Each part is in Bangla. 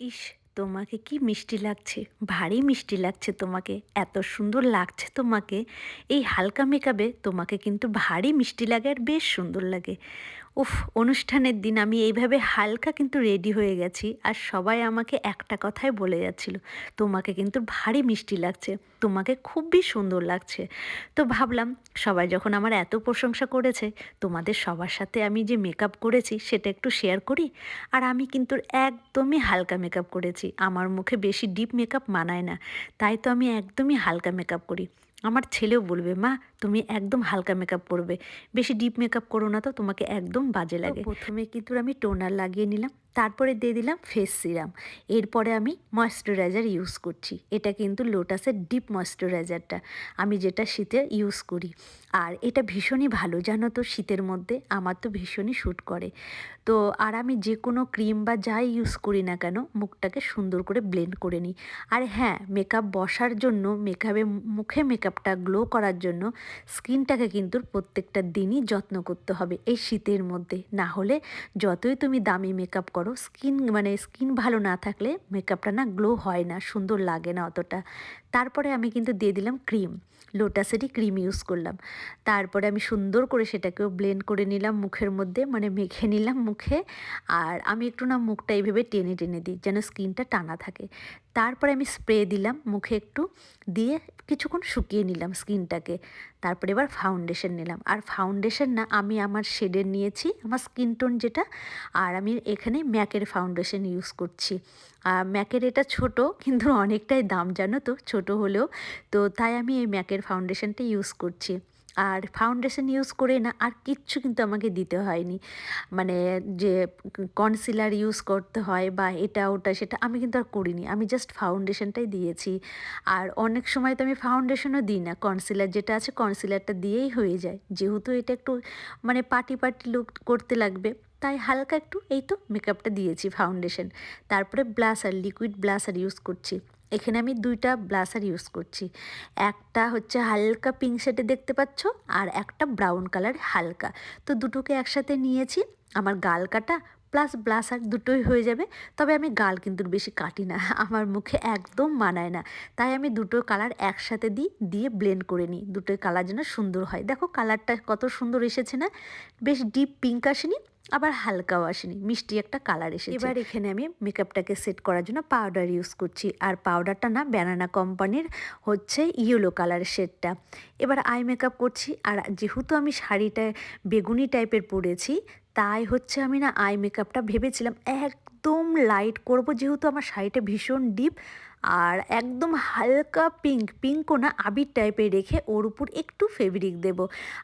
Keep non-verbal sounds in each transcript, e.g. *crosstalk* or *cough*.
ইস তোমাকে কি মিষ্টি লাগছে? ভারী মিষ্টি লাগছে তোমাকে। এত সুন্দর লাগছে তোমাকে। এই হালকা মেকআপে তোমাকে কিন্তু ভারী মিষ্টি লাগে আর বেশ সুন্দর লাগে। উফ, অনুষ্ঠানের দিন আমি এইভাবে হালকা কিন্তু রেডি হয়ে গেছি আর সবাই আমাকে একটা কথাই বলে যাচ্ছিল, তোমাকে কিন্তু ভারী মিষ্টি লাগছে, তোমাকে খুবই সুন্দর লাগছে। তো ভাবলাম, সবাই যখন আমার এত প্রশংসা করেছে, তোমাদের সবার সাথে আমি যে মেকআপ করেছি সেটা একটু শেয়ার করি। আর আমি কিন্তু একদমই হালকা মেকআপ করেছি। আমার মুখে বেশি ডিপ মেকআপ মানায় না। তাই তো আমি একদমই হালকা মেকআপ করি। আমার ছেলেও বলবে মা তুমি একদম হালকা মেকআপ করবে। বেশি ডিপ মেকআপ করো না তো তোমাকে একদম বাজে লাগে। প্রথমে কিন্তু আমি টোনার লাগিয়ে নিলাম? তারপরে দিয়ে দিলাম ফেস সিরাম। এরপরে আমি ময়শ্চারাইজার ইউজ করছি। এটা কিন্তু লোটাসের ডিপ ময়শ্চারাইজারটা আমি যেটা শীতে ইউজ করি। আর এটা ভীষণই ভালো, জানো তো, শীতের মধ্যে আমার তো ভীষণই শ্যুট করে। তো আর আমি যে কোনো ক্রিম বা যাই ইউজ করি না কেন, মুখটাকে সুন্দর করে ব্লেন্ড করে নিই। আর হ্যাঁ মেকআপ বসার জন্য মেকআপে মুখে মেকআপটা গ্লো করার জন্য স্কিনটাকে কিন্তু প্রত্যেকটা দিনই যত্ন করতে হবে এই শীতের মধ্যে। না হলে যতই তুমি দামি মেকআপ করো স্কিন মানে স্কিন ভালো না থাকলে মেকআপটা না গ্লো হয় না, সুন্দর লাগে না অতটা। তারপরে আমি কিন্তু দিয়ে দিলাম ক্রিম লোটাসেরই ক্রিম ইউজ করলাম। তারপরে আমি সুন্দর করে সেটাকেও ব্লেন্ড করে নিলাম মুখের মধ্যে মানে মেখে নিলাম মুখে। আর আমি একটু না মুখটা এইভাবে টেনে টেনে দিই, যেন স্কিনটা টানা থাকে। তারপরে আমি স্প্রে দিলাম মুখে একটু, দিয়ে কিছুক্ষণ শুকিয়ে নিলাম স্কিনটাকে। তারপরে এবার ফাউন্ডেশন নিলাম। আর ফাউন্ডেশন না আমি আমার শেডের নিয়েছি, আমার স্কিন টোন যেটা, আর আমি এখানে ম্যাকের ফাউন্ডেশন ইউজ করছি। আর ম্যাকের এটা ছোট, কিন্তু অনেকটাই দাম, জানো তো? ছোট হলেও। তো তাই আমি এই ম্যাকের ফাউন্ডেশনটা ইউজ করছি। আর ফাউন্ডেশন ইউজ করে না, আর কিচ্ছু কিন্তু আমাকে দিতে হয়নি। মানে যে কনসিলার ইউজ করতে হয় বা এটা, ওটা, সেটা আমি কিন্তু আর করিনি। আমি জাস্ট ফাউন্ডেশনটাই দিয়েছি। আর অনেক সময় তো আমি ফাউন্ডেশনও দিই না। কনসিলার যেটা আছে কনসিলারটা দিয়েই হয়ে যায়। যেহেতু এটা একটু মানে পার্টি পার্টি লুক করতে লাগবে। তাই হালকা একটু এই তো মেকআপটা দিয়েছি ফাউন্ডেশন তারপরে ব্লাসার লিকুইড ব্লাসার ইউজ করছি। এখানে আমি দুইটা ব্লাসার ইউজ করছি। একটা হচ্ছে হালকা পিঙ্ক শেডে দেখতে পাচ্ছ, আর একটা ব্রাউন কালার হালকা। তো দুটোকে একসাথে নিয়েছি, আমার গাল কাটা প্লাস ব্লাসার দুটোই হয়ে যাবে। তবে আমি গাল কিন্তু বেশি কাটি না, *laughs* আমার মুখে একদম মানায় না। তাই আমি দুটো কালার একসাথে দিই, দিয়ে ব্লেন্ড করে নিই। দুটোই কালার যেন সুন্দর হয়। দেখো কালারটা কত সুন্দর এসেছে না? বেশ ডিপ পিঙ্ক আসেনি আবার হালকাও আসেনি, মিষ্টি একটা কালার এসেছে। এবার এখানে আমি মেকআপটাকে সেট করার জন্য পাউডার ইউজ করছি। আর পাউডারটা না ব্যানানা কোম্পানির হচ্ছে ইয়েলো কালার শেডটা এবার আই মেকআপ করছি, আর যেহেতু আমি শাড়িটা বেগুনি টাইপের পরেছি, তাই হচ্ছে আমি না আই মেকআপটা ভেবেছিলাম একদম লাইট করব, যেহেতু আমার শাড়িটা ভীষণ ডিপ আর একদম হালকা পিঙ্ক পিঙ্কও না, আবির টাইপে রেখে ওর উপর একটু ফেব্রিক দেব।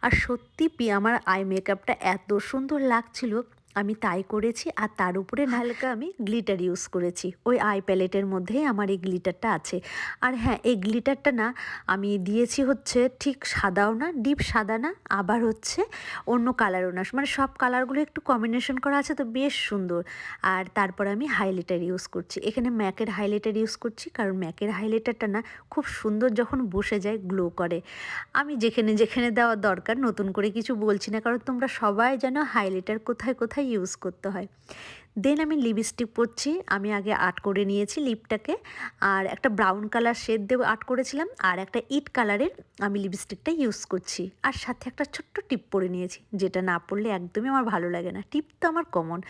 আর সত্যি পি আমার আই মেকআপটা এত সুন্দর লাগছিল আমি তাই করেছি আর তার উপরে হালকা। আমি গ্লিটার ইউজ করেছি। ওই আই প্যালেটের মধ্যেই আমার এই গ্লিটারটা আছে। আর হ্যাঁ এই গ্লিটারটা না আমি দিয়েছি হচ্ছে ঠিক সাদাও না ডিপ সাদা না আবার হচ্ছে অন্য কালারও না। মানে সব কালারগুলো একটু কম্বিনেশন করা আছে তো বেশ সুন্দর। আর তারপর আমি হাইলাইটার ইউজ করছি। এখানে ম্যাকের হাইলাইটার ইউজ করছি কারণ ম্যাকের হাইলাইটারটা না খুব সুন্দর যখন বসে যায় গ্লো করে। আমি যেখানে যেখানে দেওয়া দরকার নতুন করে কিছু বলছি না কারণ তোমরা সবাই যেন হাইলাইটার কোথায় কোথায় ইউজ করতে হয়। দেন আমি লিপস্টিক পরছি, আমি আগে আর্ট করে নিয়েছি লিপটাকে আর একটা ব্রাউন কালার শেড দিয়ে আর্ট করেছিলাম, আর একটা ইট কালারের আমি লিপস্টিকটা ইউজ করছি। আর সাথে একটা ছোট্ট টিপ পরে নিয়েছি, যেটা না পরলে একদমই আমার ভালো লাগে না। টিপ তো আমার কমন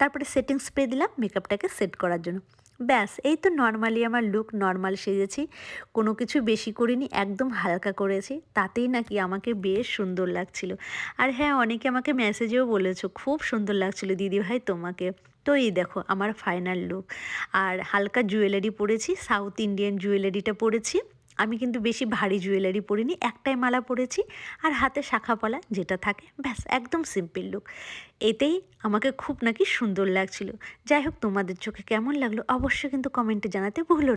তারপরে সেটিং স্প্রে দিলাম মেকআপটাকে সেট করার জন্য। ব্যাস, এই তো নর্মালি আমার লুক নর্মাল সেজেছি। কোনো কিছু বেশি করিনি, একদম হালকা করেছি। তাতেই নাকি আমাকে বেশ সুন্দর লাগছিল। আর হ্যাঁ অনেকে আমাকে মেসেজেও বলেছ, খুব সুন্দর লাগছিল দিদিভাই তোমাকে। তো এই দেখো, আমার ফাইনাল লুক আর হালকা জুয়েলারি পরেছি সাউথ ইন্ডিয়ান জুয়েলারিটা পরেছি। আমি কিন্তু বেশি ভারী জুয়েলারি পরিনি, একটাই মালা পরেছি আর হাতে শাখা পলা যেটা থাকে, ব্যাস, একদম সিম্পল লুক এতেই আমাকে খুব নাকি সুন্দর লাগছিল। যাই হোক, তোমাদের চোখে কেমন লাগল অবশ্যই কিন্তু কমেন্টে জানাতে ভুলো